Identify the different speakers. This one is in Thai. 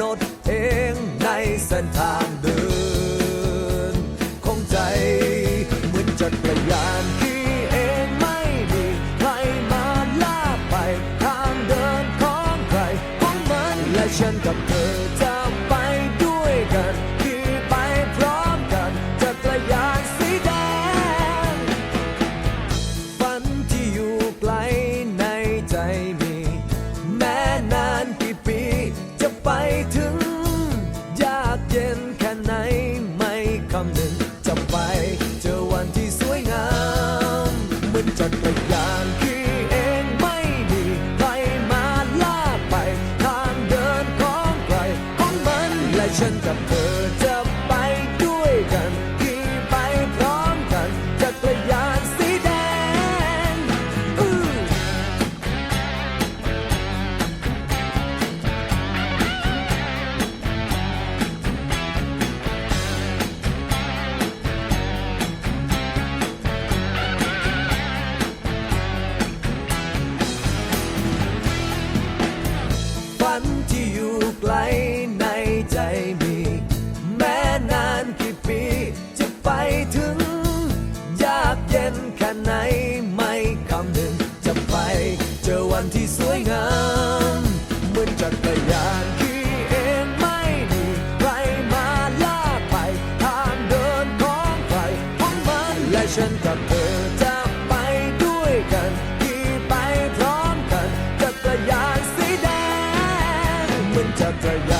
Speaker 1: นดเองในเส้นทางเดิน ของใจเหมือนจักรยานขี่เองไม่มีใครมาลากไป ทางเดินของใครของมันและฉันกับเธอ คำนึงจะไปเจอวันที่สวยงามเหมือนจักรยานขี่เองไม่มีใครมาลากไป ทางเดินของใครของมันและฉันกับเธอ อวันที่สวยงามเหมือนจักรยานขี่เองไม่มีใครมาลากไปทางเดินของใครของมันและฉันกับเธอจะไปด้วยกันขี่ไปพร้อมกันจักรยานสีแดงเหมือนจักรยาน